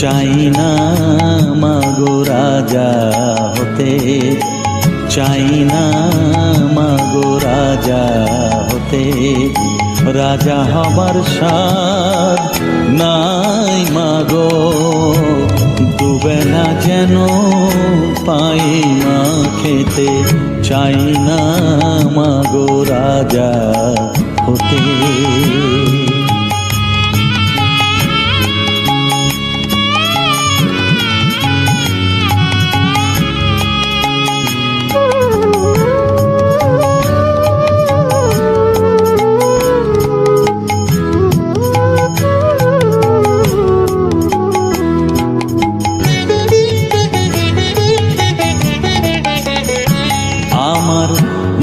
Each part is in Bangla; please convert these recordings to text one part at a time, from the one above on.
চাই না মাগো রাজা হতে চাই না মাগো রাজা হতে রাজা হবার সার যেন পাই মা খেতে চাই না মাগো রাজা হতে।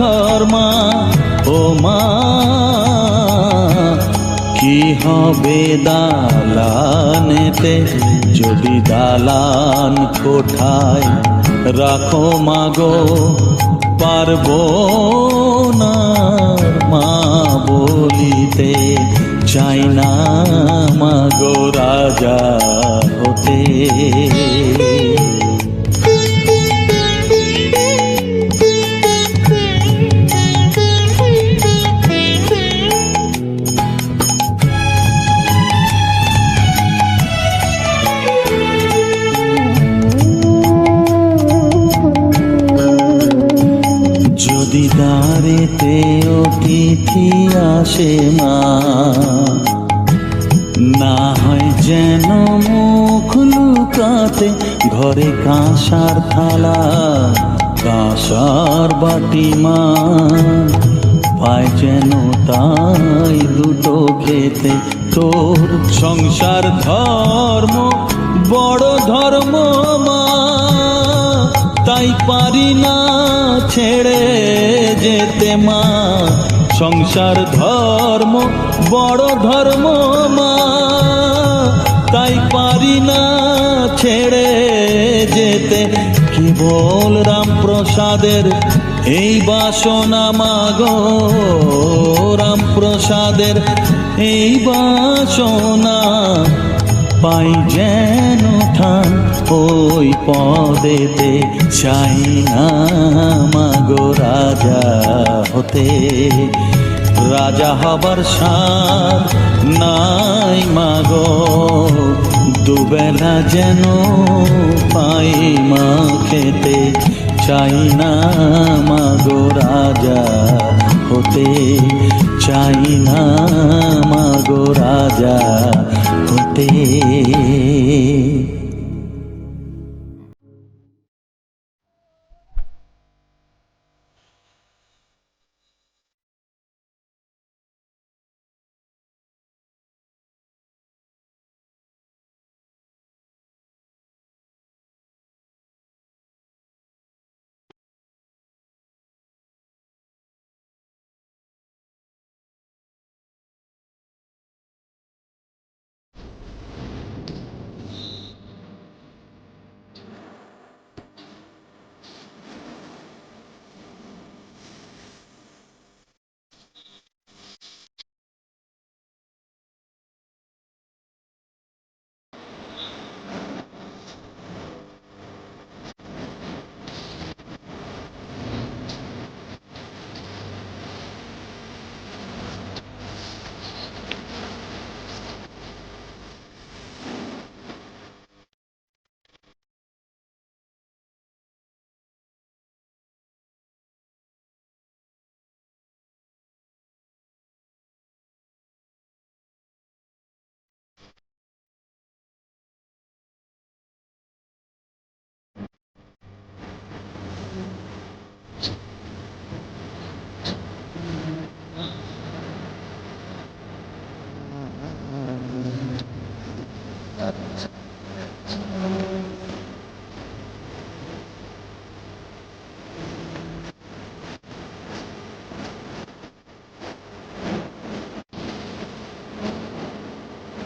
ঘর মা, ও মা, কি হবে দালানেতে যদি দালান কোঠায় রাখো মাগো পারব না মা বলিতে, চাই না মাগো রাজা হতে। কাঁসার থালা, কাঁসার বাটি মা পায় যেন তাই দুটো খেতে, তোর সংসার ধর্ম বড় ধর্ম মা। তাই পারি না ছেড়ে যেতে মা। সংসার ধর্ম বড় ধর্ম মা। তাই পারি না ছেড়ে যেতে কেবল রামপ্রসাদের? এই বাসনা মাগো রামপ্রসাদের, এই বাসনা পাই যেন ঠান ওই পদেতে। চাই না মাগো রাজা হতে। রাজা হবার সার নাই মাগো দুবেলা যেন পাই মা খেতে, চাই না মাগো রাজা হতে, চাই না মাগো রাজা হতে।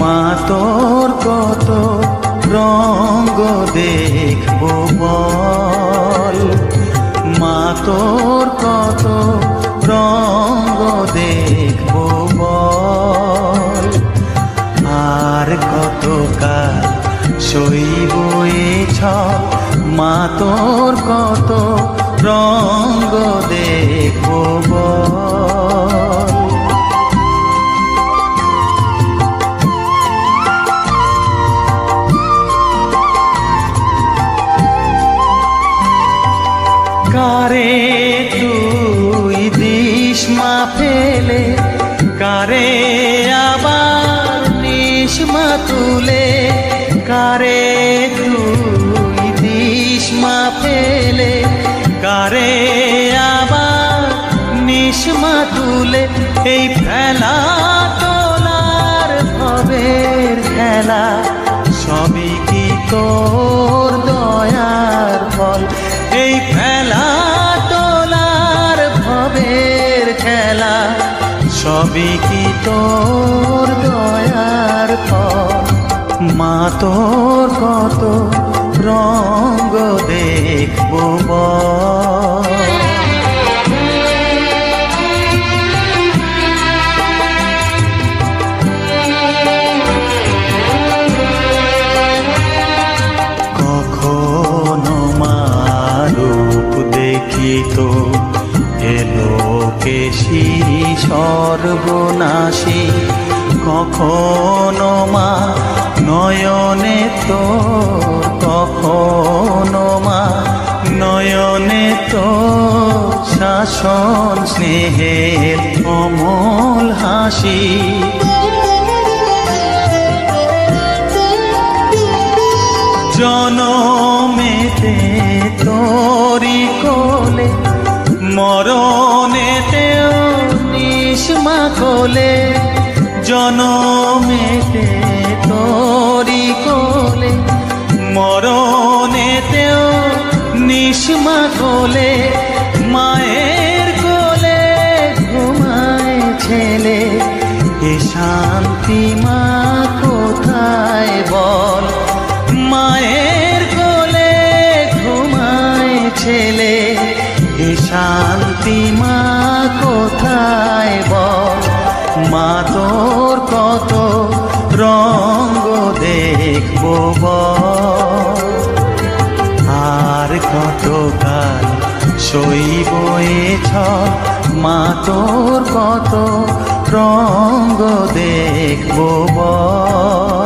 মা তোর কত রঙ্গ দেখব বল। মা তোর কত রঙ্গ দেখব বল। আর কত কাল সইব এ মা তোর কত রঙ্গ দেখব বল। এই ফেলা তোলার ভবের খেলা। সবই কি তোর দয়ার ফল? এই ফেলা তোলার ভবের খেলা। সবই কি তোর দয়ার ফল? মা তোর কত রঙ্গ দেখব বল। দেখিত এলো কেশি সর্বনাশী, কখনো মা নয়নে তো, কখনো মা নয়নে তো, শাসন স্নেহের অমল হাসি। জনমেতে তোরি নিষ্মা কোলে জনমেতে তোরি কোলে মরণেতেও নিষ্মা কোলে মায়ের কোলে ঘুমায় ছেলে, এ শান্তি মা কোথায় বল? কোথায় বল? মা তোর কত রঙ্গ দেখব আর কত কাল সইব এ ছল? মা তোর কত রঙ্গ দেখব বল?